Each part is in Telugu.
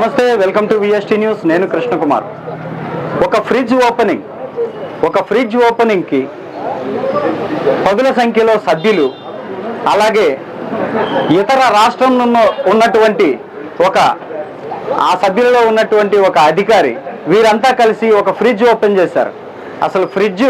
నమస్తే వెల్కమ్ టు విఎస్టీ న్యూస్ నేను కృష్ణకుమార్. ఒక ఫ్రిడ్జ్ ఓపెనింగ్ ఒక ఫ్రిడ్జ్ ఓపెనింగ్కి పదుల సంఖ్యలో సభ్యులు అలాగే ఇతర రాష్ట్రం ఉన్నటువంటి ఒక ఆ సభ్యులలో ఉన్నటువంటి ఒక అధికారి వీరంతా కలిసి ఒక ఫ్రిడ్జ్ ఓపెన్ చేశారు. అసలు ఫ్రిడ్జ్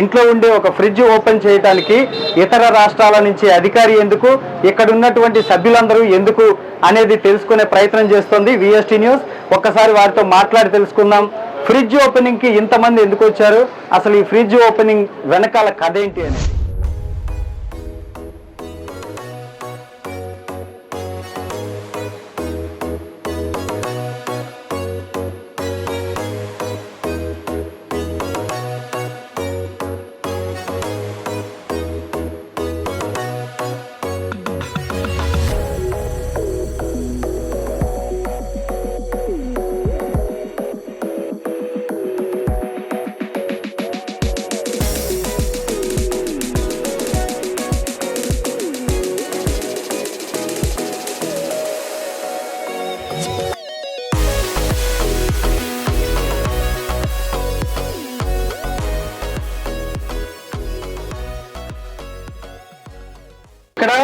ఇంట్లో ఉండే ఒక ఫ్రిడ్జ్ ఓపెన్ చేయడానికి ఇతర రాష్ట్రాల నుంచి అధికారి ఎందుకు ఇక్కడ ఉన్నటువంటి సభ్యులందరూ ఎందుకు అనేది తెలుసుకునే ప్రయత్నం చేస్తోంది విఎస్టీ న్యూస్ ఒక్కసారి వారితో మాట్లాడి తెలుసుకుందాం. ఫ్రిడ్జ్ ఓపెనింగ్కి ఇంతమంది ఎందుకు వచ్చారు? అసలు ఈ ఫ్రిడ్జ్ ఓపెనింగ్ వెనకాల కథ ఏంటి అనేది.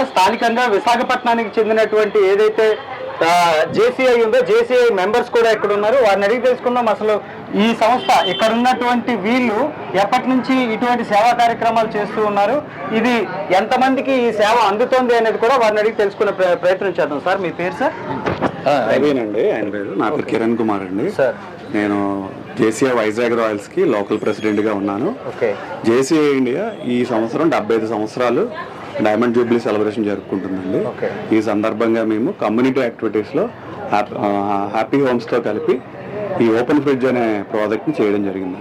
స్థానికంగా విశాఖపట్నానికి చెందినటువంటి ఏదైతే జేసీఐ ఉందో జేసీఐ మెంబర్స్ కూడా ఇక్కడ ఉన్నారు? వారిని అడిగి తెలుసుకుందాం. అసలు ఈ సంస్థ ఇక్కడ ఉన్నటువంటి వీళ్ళు ఎప్పటి నుంచి ఇటువంటి సేవా కార్యక్రమాలు చేస్తూ ఉన్నారు? ఇది ఎంతమందికి ఈ సేవ అందుతోంది అనేది కూడా వారిని అడిగి తెలుసుకునే ప్ర- ప్రయత్నం చేద్దాం. సార్ మీ పేరు సార్? రవీనండి ఆయన పేరు. నా పేరు కిరణ్ కుమార్ అండి. సార్. నేను జేసీఐ వైజాగ్ రాయల్స్కి లోకల్ ప్రెసిడెంట్గా ఉన్నాను. ఓకే. జేసీఐ ఇండియా ఈ సంవత్సరం డెబ్బై ఐదు సంవత్సరాలు డైమండ్ జూబ్లీ సెలబ్రేషన్ జరుపుకుంటుందండి. ఈ సందర్భంగా మేము కమ్యూనిటీ యాక్టివిటీస్లో హ్యాపీ- ఆ, హ్యాపీ హోమ్స్తో కలిపి ఈ ఓపెన్ ఫ్రిడ్జ్ అనే ప్రాజెక్ట్ని చేయడం జరిగింది.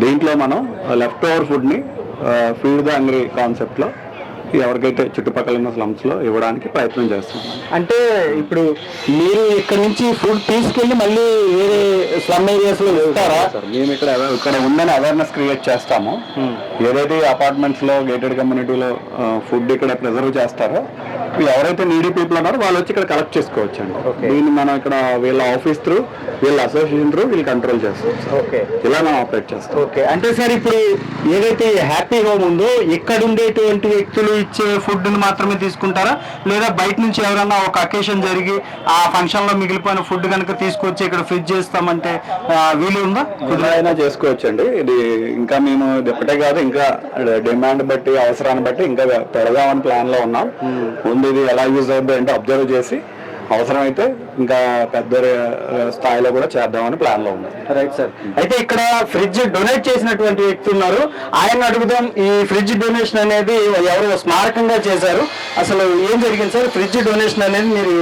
దీంట్లో మనం లెఫ్ట్ ఓవర్ ఫుడ్ని ఫీడ్ ద అంగ్రీ కాన్సెప్ట్లో ఎవరికైతే చుట్టుపక్కల ఉన్న స్లమ్స్లో ఇవ్వడానికి ప్రయత్నం చేస్తున్నాం అంటే ఇప్పుడు మీరు ఇక్కడ నుంచి ఫుడ్ తీసుకెళ్ళి మళ్ళీ వేరే స్లమ్ ఏరియాస్లో వెళ్తారా సార్ మేము ఇక్కడ ఇక్కడ ఉందని అవేర్నెస్ క్రియేట్ చేస్తాము. ఏదైతే అపార్ట్మెంట్స్లో గేటెడ్ కమ్యూనిటీలో ఫుడ్ ఇక్కడ ప్రిజర్వ్ చేస్తారో ఎవరైతే నీడీ పీపుల్ ఉన్నారో వాళ్ళు వచ్చి ఇక్కడ కలెక్ట్ చేసుకోవచ్చు అండి. దీన్ని మనం ఇక్కడ వీళ్ళ ఆఫీస్ త్రూ వీళ్ళ అసోసియేషన్ త్రూ వీళ్ళు కంట్రోల్ చేస్తాం ఓకే. ఇలా మనం ఆపరేట్ చేస్తాం. ఓకే. అంటే సార్ ఇప్పుడు ఏదైతే హ్యాపీ హోమ్ ఉందో ఇక్కడ ఉండేటువంటి వ్యక్తులు ఇచ్చే ఫుడ్ని మాత్రమే తీసుకుంటారా? లేదా బయట నుంచి ఎవరన్నా ఒక అకేషన్ జరిగి ఆ ఫంక్షన్లో మిగిలిపోయిన ఫుడ్ కనుక తీసుకొచ్చి ఇక్కడ ఫ్రిడ్జ్ చేస్తామంటే వీలు ఉందా? కుదిరైనా చేసుకోవచ్చు అండి ఇది ఇంకా మేము ఒకటే కాదు ఇంకా డిమాండ్ బట్టి అవసరాన్ని బట్టి ఇంకా పెడదామని ప్లాన్లో ఉన్నాం. ముందు ఇది ఎలా యూజ్ అవుతుంది అంటే అబ్జర్వ్ చేసి అవసరమైతే ఇంకా పెద్ద స్థాయిలో కూడా చేద్దామని ప్లాన్లో ఉంది. రైట్ సార్ అయితే ఇక్కడ ఫ్రిడ్జ్ డొనేట్ చేసినటువంటి వ్యక్తి ఉన్నారు. ఆయన అడుగుదాం ఈ ఫ్రిడ్జ్ డొనేషన్ అనేది ఎవరు స్మారకంగా చేశారు? అసలు ఏం జరిగింది సార్ ఫ్రిడ్జ్ డొనేషన్ అనేది మీరు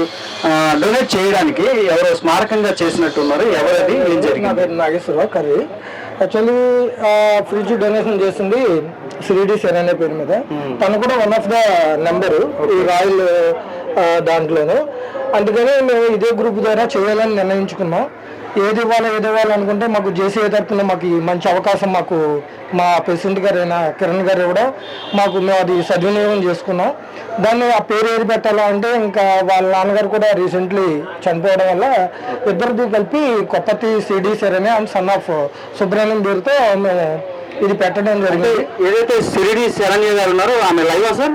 డొనేట్ చేయడానికి ఎవరో స్మారకంగా చేసినట్టున్నారు? ఎవరది ఏం నా జరిగింది పేరు Nageswararao Karri. Actually fridge donation చేసింది శ్రీడి సెన్ అనే పేరు మీద. తను కూడా వన్ ఆఫ్ ద నెంబరు ఈ రాయల్ దాంట్లోను. అందుకని మేము ఇదే గ్రూప్ ద్వారా చేయాలని నిర్ణయించుకున్నాం. ఏది ఇవ్వాలో ఏది ఇవ్వాలి అనుకుంటే మాకు జేసీ తరఫున మాకు మంచి అవకాశం మాకు మా ప్రెసిడెంట్ గారు అయిన కిరణ్ గారు కూడా మాకు మేము అది సద్వినియోగం చేసుకున్నాం. దాన్ని ఆ పేరు ఏది పెట్టాలా అంటే ఇంకా వాళ్ళ నాన్నగారు కూడా రీసెంట్లీ చనిపోవడం వల్ల ఇద్దరిది కలిపి కొప్పతి సిడి సెరనే అండ్ సన్ ఆఫ్ సుబ్రహ్మణ్యం పేరుతో మేము ఇది పెట్టడం జరిగింది. ఏదైతే సిరిడి శరణ్య గారు ఉన్నారో ఆమె లైవా సార్?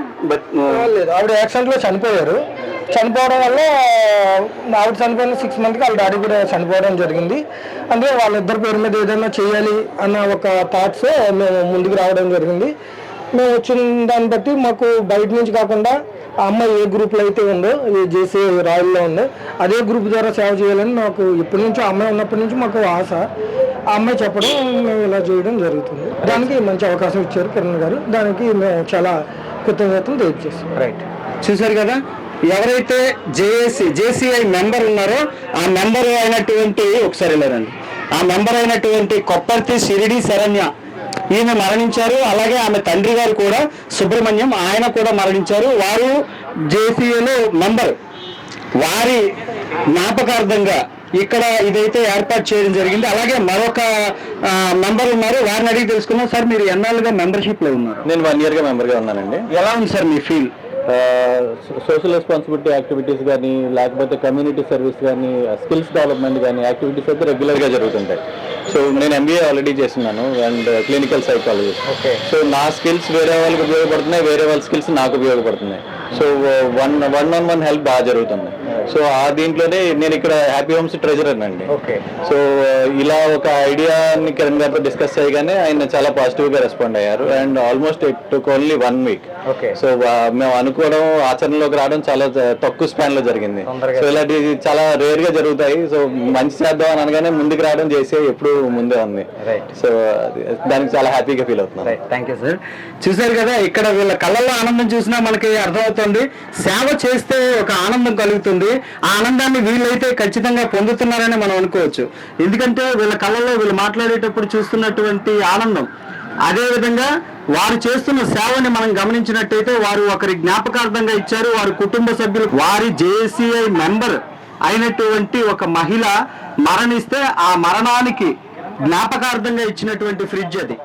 లేదు. ఆవిడ యాక్సిడెంట్లో చనిపోయారు. చనిపోవడం వల్ల ఆవిడ చనిపోయిన సిక్స్ మంత్కి వాళ్ళ డాడీ కూడా చనిపోవడం జరిగింది. అంటే వాళ్ళిద్దరి పేరు మీద ఏదైనా చేయాలి అన్న ఒక థాట్స్ మేము ముందుకు రావడం జరిగింది. మేము వచ్చిన దాన్ని బట్టి మాకు బయట నుంచి కాకుండా ఆ అమ్మాయి ఏ గ్రూప్లో అయితే ఉందో ఈ జేసీ రాయల్లో ఉందో అదే గ్రూప్ ద్వారా సేవ చేయాలని మాకు ఇప్పటి నుంచి ఆ అమ్మాయి ఉన్నప్పటి నుంచి మాకు ఆశ. ఆ అమ్మాయి చెప్పడం మేము ఇలా చేయడం జరుగుతుంది. దానికి మంచి అవకాశం ఇచ్చారు కిరణ్ గారు. దానికి మేము చాలా కృతజ్ఞతలు తెలియజేస్తాం రైట్ చూశారు కదా? ఎవరైతే జేఏసీ జేసీఐ మెంబర్ ఉన్నారో ఆ మెంబర్ అయినటువంటి ఒకసారి వెళ్ళారండి. ఆ మెంబర్ అయినటువంటి కొప్పర్తి సిరిడి శరణ్య. ఈమె మరణించారు. అలాగే ఆమె తండ్రి గారు కూడా సుబ్రహ్మణ్యం ఆయన కూడా మరణించారు. వారు జేసీఏలో మెంబర్. వారి జ్ఞాపకార్థంగా ఇక్కడ ఇదైతే ఏర్పాటు చేయడం జరిగింది. అలాగే మరొక మెంబర్ ఉన్నారు. వారిని అడిగి తెలుసుకున్నాం సార్ మీరు ఎన్నాళ్ళుగా మెంబర్షిప్లో ఉన్నారు? నేను వన్ ఇయర్గా మెంబర్గా ఉన్నానండి. ఎలా ఉంది సార్ మీ ఫీల్? సోషల్ రెస్పాన్సిబిలిటీ యాక్టివిటీస్ కానీ లేకపోతే కమ్యూనిటీ సర్వీస్ కానీ స్కిల్స్ డెవలప్మెంట్ కానీ యాక్టివిటీస్ అయితే రెగ్యులర్గా జరుగుతుంటాయి. సో నేను ఎంబీఏ ఆల్రెడీ చేస్తున్నాను అండ్ క్లినికల్ సైకాలజీ సో నా స్కిల్స్ వేరే వాళ్ళకి ఉపయోగపడుతున్నాయి వేరే వాళ్ళ స్కిల్స్ నాకు ఉపయోగపడుతున్నాయి. So one one on one help బాగా జరుగుతుంది. సో ఆ దీంట్లోనే నేను ఇక్కడ హ్యాపీ హోమ్స్ ట్రెజరర్ అండి. సో ఇలా ఒక ఐడియాని కిరణ్ గారితో డిస్కస్ చేయగానే ఆయన చాలా పాజిటివ్గా రెస్పాండ్ అయ్యారు. And almost it took only one week okay so మేము అనుకోవడం ఆచరణలోకి రావడం చాలా తక్కువ స్పాన్లో జరిగింది. సో ఇలాంటి చాలా రేర్గా జరుగుతాయి. సో మంచి చేద్దాం అని అనగానే ముందుకు రావడం చేసే ఎప్పుడు ముందే ఉంది. సో దానికి చాలా హ్యాపీగా ఫీల్ అవుతున్నాను రైట్ థ్యాంక్ యూ సార్ చూశారు కదా ఇక్కడ వీళ్ళ కళ్ళల్లో ఆనందం చూసినా మనకి అర్థమవుతుంది. సేవ చేస్తే ఒక ఆనందం కలుగుతుంది. ఆ ఆనందాన్ని వీళ్ళైతే ఖచ్చితంగా పొందుతున్నారని మనం అనుకోవచ్చు. ఎందుకంటే వీళ్ళ కళ్ళల్లో వీళ్ళు మాట్లాడేటప్పుడు చూస్తున్నటువంటి ఆనందం. అదే విధంగా వారు చేస్తున్న సేవని మనం గమనించినట్టయితే వారు ఒకరి జ్ఞాపకార్థంగా ఇచ్చారు. వారి కుటుంబ సభ్యులు వారి జేసీఐ మెంబర్ అయినటువంటి ఒక మహిళ మరణిస్తే ఆ మరణానికి జ్ఞాపకార్థంగా ఇచ్చినటువంటి ఫ్రిడ్జ్ అది.